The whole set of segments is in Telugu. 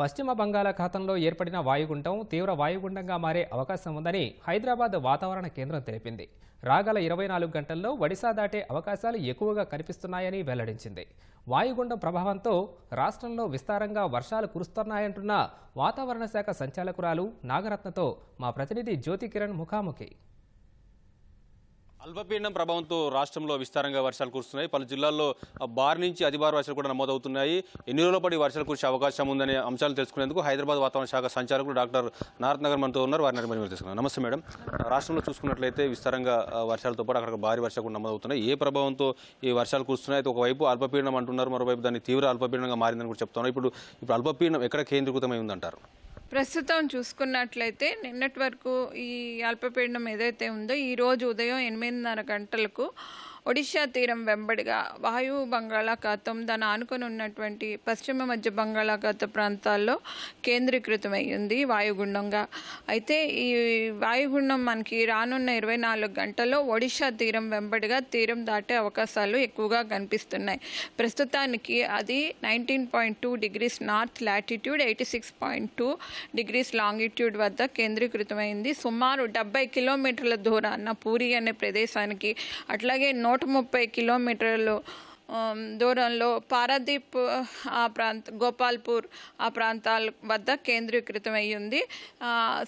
పశ్చిమ బంగాళాఖాతంలో ఏర్పడిన వాయుగుండం తీవ్ర వాయుగుండంగా మారే అవకాశం ఉందని హైదరాబాద్ వాతావరణ కేంద్రం తెలిపింది. రాగల ఇరవై నాలుగు గంటల్లో ఒడిశా దాటే అవకాశాలు ఎక్కువగా కనిపిస్తున్నాయని వెల్లడించింది. వాయుగుండం ప్రభావంతో రాష్ట్రంలో విస్తారంగా వర్షాలు కురుస్తున్నాయంటున్న వాతావరణ శాఖ సంచాలకురాలు నాగరత్నతో మా ప్రతినిధి జ్యోతి కిరణ్ ముఖాముఖి. అల్పపీడనం ప్రభావంతో రాష్ట్రంలో విస్తారంగా వర్షాలు కురుస్తున్నాయి. పలు జిల్లాల్లో భారీ నుంచి అతి భారీ వర్షాలు కూడా నమోదవుతున్నాయి. ఎన్ని రోజుల పాటు వర్షాలు కురిసే అవకాశం ఉందనే అంశాలు తెలుసుకునేందుకు హైదరాబాద్ వాతావరణ శాఖ సంచాలకులు డాక్టర్ నారత్ నగర్ మనతో ఉన్నారు. వారిని అడిగి తెలుసుకున్నాం నమస్తే మేడం. రాష్ట్రంలో చూసుకున్నట్లయితే విస్తారంగా వర్షాలతో పాటు అక్కడ భారీ వర్షాలు కూడా నమోదవుతున్నాయి. ఏ ప్రభావంతో ఈ వర్షాలు కురుస్తున్నాయి? అయితే ఒకవైపు అల్పపీడనం అంటున్నారు మరోవైపు దాన్ని తీవ్ర అల్పపీడనంగా మారిందని కూడా చెప్తున్నారు. ఇప్పుడు ఇప్పుడు అల్పపీడనం ఎక్కడ కేంద్రీకృతమై ఉందంటారు? ప్రస్తుతం చూసుకున్నట్లయితే నిన్నటి వరకు ఈ అల్పపీడనం ఏదైతే ఉందో ఈరోజు ఉదయం ఎనిమిదిన్నర గంటలకు ఒడిషా తీరం వెంబడిగా వాయువు బంగాళాఖాతం దాని ఆనుకొని ఉన్నటువంటి పశ్చిమ మధ్య బంగాళాఖాత ప్రాంతాల్లో కేంద్రీకృతమై ఉంది వాయుగుండంగా. అయితే ఈ వాయుగుండం మనకి రానున్న ఇరవై నాలుగు గంటల్లో ఒడిషా తీరం వెంబడిగా తీరం దాటే అవకాశాలు ఎక్కువగా కనిపిస్తున్నాయి. ప్రస్తుతానికి అది nineteen point two degrees north latitude eighty six point two degrees longitude వద్ద కేంద్రీకృతమైంది. సుమారు డెబ్బై కిలోమీటర్ల దూరాన పూరి అనే ప్రదేశానికి అట్లాగే నూట ముప్పై కిలోమీటర్లు దూరంలో పారాదీప్ ఆ ప్రాంత గోపాల్పూర్ ఆ ప్రాంతాల వద్ద కేంద్రీకృతమై ఉంది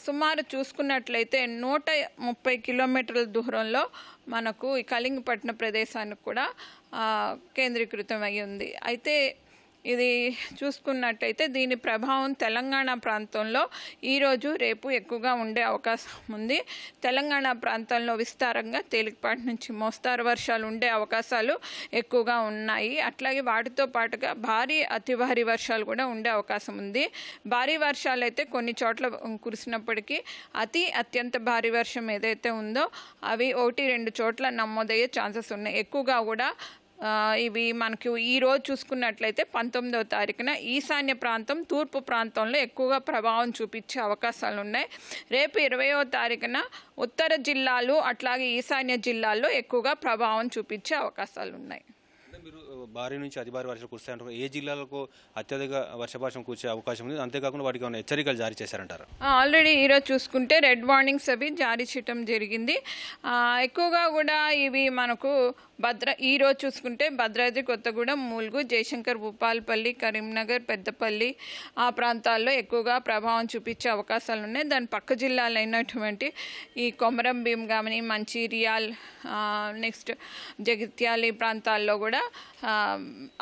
సుమారు చూసుకున్నట్లయితే నూట ముప్పై కిలోమీటర్ల దూరంలో మనకు ఈ కళింగపట్నం ప్రదేశానికి కూడా ఆ, కేంద్రీకృతమై ఉంది అయితే ఇది చూసుకున్నట్టయితే దీని ప్రభావం తెలంగాణ ప్రాంతంలో ఈరోజు రేపు ఎక్కువగా ఉండే అవకాశం ఉంది. తెలంగాణ ప్రాంతంలో విస్తారంగా తేలికపాటి నుంచి మోస్తారు వర్షాలు ఉండే అవకాశాలు ఎక్కువగా ఉన్నాయి. అట్లాగే వాటితో పాటుగా భారీ అతి భారీ వర్షాలు కూడా ఉండే అవకాశం ఉంది. భారీ వర్షాలు అయితే కొన్ని చోట్ల కురిసినప్పటికీ అతి అత్యంత భారీ వర్షం ఏదైతే ఉందో అవి ఒకటి రెండు చోట్ల నమోదయ్యే ఛాన్సెస్ ఉన్నాయి. ఎక్కువగా కూడా ఇవి మనకు ఈ రోజు చూసుకున్నట్లయితే పంతొమ్మిదవ తారీఖున ఈశాన్య ప్రాంతం తూర్పు ప్రాంతంలో ఎక్కువగా ప్రభావం చూపించే అవకాశాలు ఉన్నాయి. రేపు ఇరవయో తారీఖున ఉత్తర జిల్లాలు అట్లాగే ఈశాన్య జిల్లాల్లో ఎక్కువగా ప్రభావం చూపించే అవకాశాలు ఉన్నాయి. మీరు భారీ నుంచి అతి భారీ వర్షాలు కురుస్తాయంటారు. ఏ జిల్లాలకు అత్యధిక వర్షపాతం కురిసే అవకాశం ఉంది? అంతేకాకుండా వాటికి ఏమైనా హెచ్చరికలు జారీ చేశారంటారు? ఆల్రెడీ ఈరోజు చూసుకుంటే రెడ్ వార్నింగ్స్ అవి జారీ చేయటం జరిగింది. ఎక్కువగా కూడా ఇవి మనకు భద్ర ఈరోజు చూసుకుంటే భద్రాద్రి కొత్తగూడెం మూలుగు జయశంకర్ భూపాలపల్లి కరీంనగర్ పెద్దపల్లి ఆ ప్రాంతాల్లో ఎక్కువగా ప్రభావం చూపించే అవకాశాలు ఉన్నాయి. దాని పక్క జిల్లాలైనటువంటి ఈ కొమరం భీం కానీ మంచిర్యాల్ నెక్స్ట్ జగిత్యాల ఈ ప్రాంతాల్లో కూడా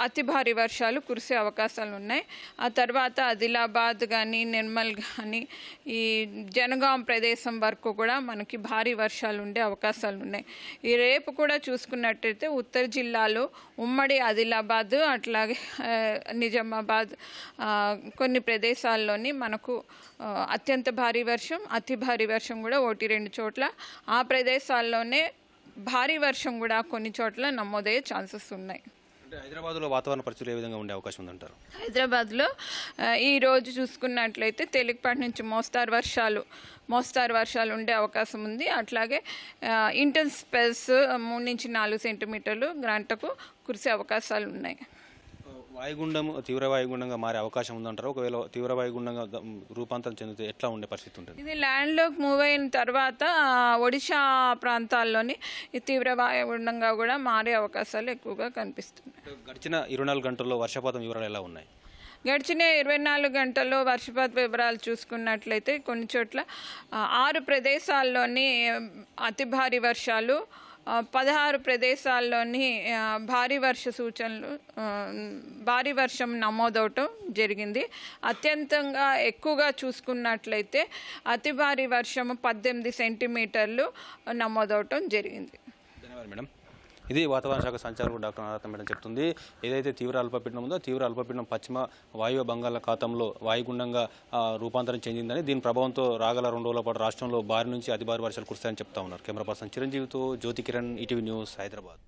అతి భారీ వర్షాలు కురిసే అవకాశాలు ఉన్నాయి. ఆ తర్వాత ఆదిలాబాద్ కానీ నిర్మల్ కానీ ఈ జనగాం ప్రదేశం వరకు కూడా మనకి భారీ వర్షాలు ఉండే అవకాశాలు ఉన్నాయి. ఈ రేపు కూడా చూసుకున్నట్టు చూసుకున్నట్టయితే ఉత్తర జిల్లాలో ఉమ్మడి ఆదిలాబాద్ అట్లాగే నిజామాబాద్ కొన్ని ప్రదేశాల్లోని మనకు అత్యంత భారీ వర్షం అతి భారీ వర్షం కూడా ఒకటి రెండు చోట్ల. ఆ ప్రదేశాల్లోనే భారీ వర్షం కూడా కొన్ని చోట్ల నమోదయ్యే ఛాన్సెస్ ఉన్నాయి. అంటే హైదరాబాద్లో వాతావరణ పరిస్థితులు ఏ విధంగా ఉండే అవకాశం ఉందంటారు? హైదరాబాద్లో ఈ రోజు చూసుకున్నట్లయితే తేలికపాటి నుంచి మోస్తారు వర్షాలు మోస్తారు వర్షాలు ఉండే అవకాశం ఉంది. అట్లాగే ఇంటెన్స్ స్పెల్స్ మూడు నుంచి నాలుగు సెంటీమీటర్లు గంటకు కురిసే అవకాశాలు ఉన్నాయి. వాయుగుండం తీవ్ర వాయుగుండంగా మారే అవకాశం ఉందంటారు? ఒకవేళ తీవ్ర వాయుగుండంగా రూపాంతరం చెందితే ఎట్లా ఉండే పరిస్థితి ఉంటుంది? ఇది ల్యాండ్లోకి మూవ్ అయిన తర్వాత ఒడిశా ప్రాంతాల్లోని ఈ తీవ్ర వాయుగుండంగా కూడా మారే అవకాశాలు ఎక్కువగా కనిపిస్తున్నాయి. గడిచిన ఇరవై నాలుగు గంటల్లో వర్షపాతం వివరాలు ఎలా ఉన్నాయి? గడిచిన ఇరవై నాలుగు గంటల్లో వర్షపాత వివరాలు చూసుకున్నట్లయితే కొన్ని చోట్ల ఆరు ప్రదేశాల్లోని అతి భారీ వర్షాలు పదహారు ప్రదేశాల్లోని భారీ వర్ష సూచనలు భారీ వర్షం నమోదవటం జరిగింది. అత్యంతంగా ఎక్కువగా చూసుకున్నట్లయితే అతి భారీ వర్షము పద్దెనిమిది సెంటీమీటర్లు నమోదవటం జరిగింది. ధన్యవాదాలు మేడం. ఇది వాతావరణ శాఖ సంచాలకుడు డాక్టర్ నారాయణ మేడం చెప్తుంది. ఏదైతే తీవ్ర అల్పపీడనం ఉందో తీవ్ర అల్పపీడనం పశ్చిమ వాయువ్య బంగాళాఖాతంలో వాయుగుండంగా రూపాంతరం చెందిందని దీని ప్రభావంతో రాగల రెండు రోజుల పాటు రాష్ట్రంలో భారీ నుంచి అతి భారీ వర్షాలు కురుస్తాయని చెప్తా ఉన్నారు. కెమెరా పర్సన్ చిరంజీవితో జ్యోతి కిరణ్ ఈటీవీ న్యూస్ హైదరాబాద్.